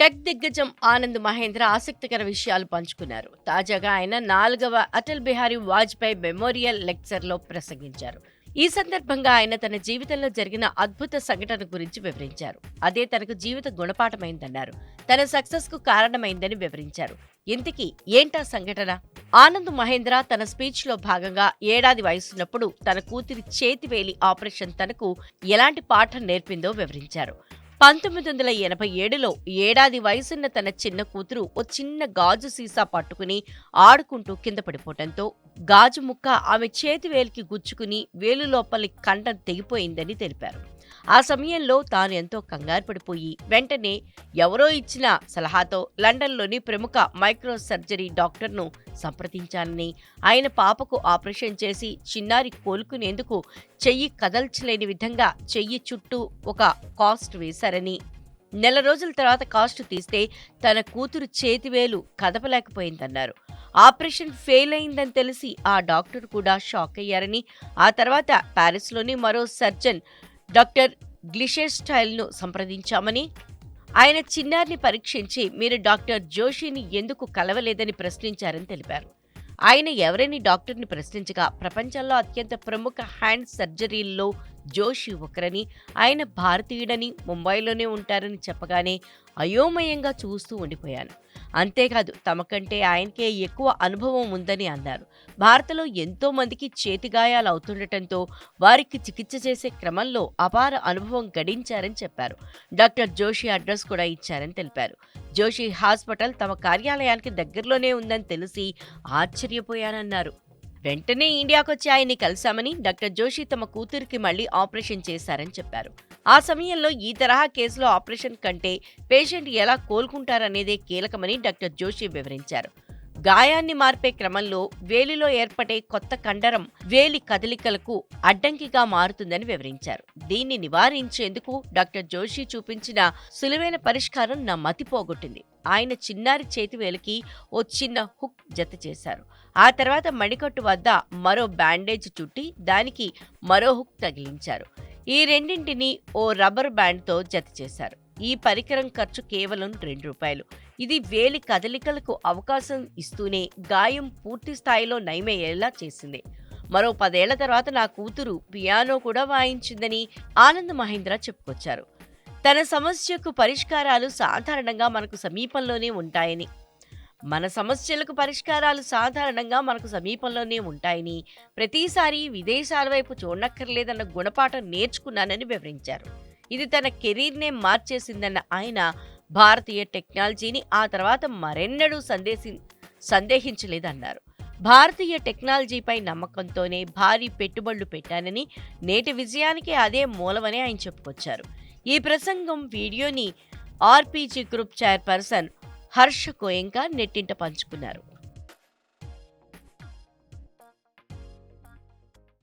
Tech దిగ్గజం ఆనంద్ మహేంద్ర ఆసక్తికర విషయాలు పంచుకున్నారు. తాజాగా ఆయన నాలుగవ అటల్ బిహారీ వాజ్పేయి మెమోరియల్ లెక్చర్లో ప్రసంగించారు. ఈ సందర్భంగా ఆయన తన జీవితంలో జరిగిన అద్భుత సంఘటన గురించి వివరించారు. అదే తనకు జీవిత గుణపాఠమైందన్నారు. తన సక్సెస్కు కారణమైందని వివరించారు. ఇంతకీ ఏంటా సంఘటన? ఆనంద్ మహేంద్ర తన స్పీచ్లో భాగంగా ఏడాది వయసున్నప్పుడు తన కూతురి చేతివేలి ఆపరేషన్ తనకు ఎలాంటి పాఠం నేర్పిందో వివరించారు. పంతొమ్మిది వందల ఎనభై ఏడులో ఏడాది వయసున్న తన చిన్న కూతురు ఓ చిన్న గాజు సీసా పట్టుకుని ఆడుకుంటూ కింద పడిపోవడంతో గాజు ముక్క ఆమె చేతి వేలికి గుచ్చుకుని వేలు లోపలి కంఠం తెగిపోయిందని తెలిపారు. ఆ సమయంలో తాను ఎంతో కంగారు పడిపోయి వెంటనే ఎవరో ఇచ్చిన సలహాతో లండన్లోని ప్రముఖ మైక్రో సర్జరీ డాక్టర్ను సంప్రదించానని ఆయన పాపకు ఆపరేషన్ చేసి చిన్నారి కోలుకునేందుకు చెయ్యి కదల్చలేని విధంగా చెయ్యి చుట్టూ ఒక కాస్ట్ వేశారని నెల రోజుల తర్వాత కాస్ట్ తీస్తే తన కూతురు చేతివేలు కదపలేకపోయిందన్నారు. ఆపరేషన్ ఫెయిల్ అయిందని తెలిసి ఆ డాక్టర్ కూడా షాక్ అయ్యారని ఆ తర్వాత ప్యారిస్లోని మరో సర్జన్ డాక్టర్ గ్లిషెస్టైల్ను సంప్రదించామని ఆయన చిన్నారిని పరీక్షించి మీరు డాక్టర్ జోషిని ఎందుకు కలవలేదని ప్రశ్నించారని తెలిపారు. ఆయన ఎవరని డాక్టర్ని ప్రశ్నించగా ప్రపంచంలో అత్యంత ప్రముఖ హ్యాండ్ సర్జరీల్లో జోషి ఒకరని ఆయన భారతీయుడని ముంబైలోనే ఉంటారని చెప్పగానే అయోమయంగా చూస్తూ ఉండిపోయాను. అంతేకాదు తమకంటే ఆయనకే ఎక్కువ అనుభవం ఉందని అన్నారు. భారత్లో ఎంతో మందికి అవుతుండటంతో వారికి చికిత్స చేసే క్రమంలో అపార అనుభవం గడించారని చెప్పారు. డాక్టర్ జోషి అడ్రస్ కూడా ఇచ్చారని తెలిపారు. జోషి హాస్పిటల్ తమ కార్యాలయానికి దగ్గరలోనే ఉందని తెలిసి ఆశ్చర్యపోయానన్నారు. వెంటనే ఇండియాకొచ్చి ఆయన్ని కలిశామని డాక్టర్ జోషి తమ కూతురికి మళ్ళీ ఆపరేషన్ చేశారని చెప్పారు. ఆ సమయంలో ఈ తరహా కేసులో ఆపరేషన్ కంటే పేషెంట్ ఎలా కోలుకుంటారనేదే కీలకమని డాక్టర్ జోషి వివరించారు. గాయాన్ని మార్పే క్రమంలో వేలిలో ఏర్పడే కొత్త కండరం వేలి కదలికలకు అడ్డంకిగా మారుతుందని వివరించారు. దీన్ని నివారించేందుకు డాక్టర్ జోషి చూపించిన సులువైన పరిష్కారం నా మతి పోగొట్టింది. ఆయన చిన్నారి చేతివేలికి ఓ చిన్న హుక్ జత చేశారు. ఆ తర్వాత మణికట్టు వద్ద మరో బ్యాండేజ్ చుట్టి దానికి మరో హుక్ తగిలించారు. ఈ రెండింటిని ఓ రబ్బర్ బ్యాండ్తో జత చేశారు. ఈ పరికరం ఖర్చు కేవలం రెండు రూపాయలు. ఇది వేలి కదలికలకు అవకాశం ఇస్తూనే గాయం పూర్తి స్థాయిలో నయమయ్యేలా చేసింది. మరో పదేళ్ళ తర్వాత నా కూతురు పియానో కూడా వాయించిందని ఆనంద్ మహేంద్ర చెప్పుకొచ్చారు. తన సమస్యకు పరిష్కారాలు సాధారణంగా మనకు సమీపంలోనే ఉంటాయని. మన సమస్యలకు పరిష్కారాలు సాధారణంగా మనకు సమీపంలోనే ఉంటాయని ప్రతిసారి విదేశాల వైపు చూడనక్కర్లేదన్న గుణపాఠం నేర్చుకున్నానని వివరించారు. ఇది తన కెరీర్నే మార్చేసిందన్న ఆయన భారతీయ టెక్నాలజీని ఆ తర్వాత మరెన్నడూ సందేశి సందేహించలేదన్నారు. భారతీయ టెక్నాలజీపై నమ్మకంతోనే భారీ పెట్టుబడులు పెట్టానని నేటి విజయానికి అదే మూలమని ఆయన చెప్పుకొచ్చారు. ఈ ప్రసంగం వీడియోని RPG group chairperson Harsh Goenka నెట్టింట పంచుకున్నారు.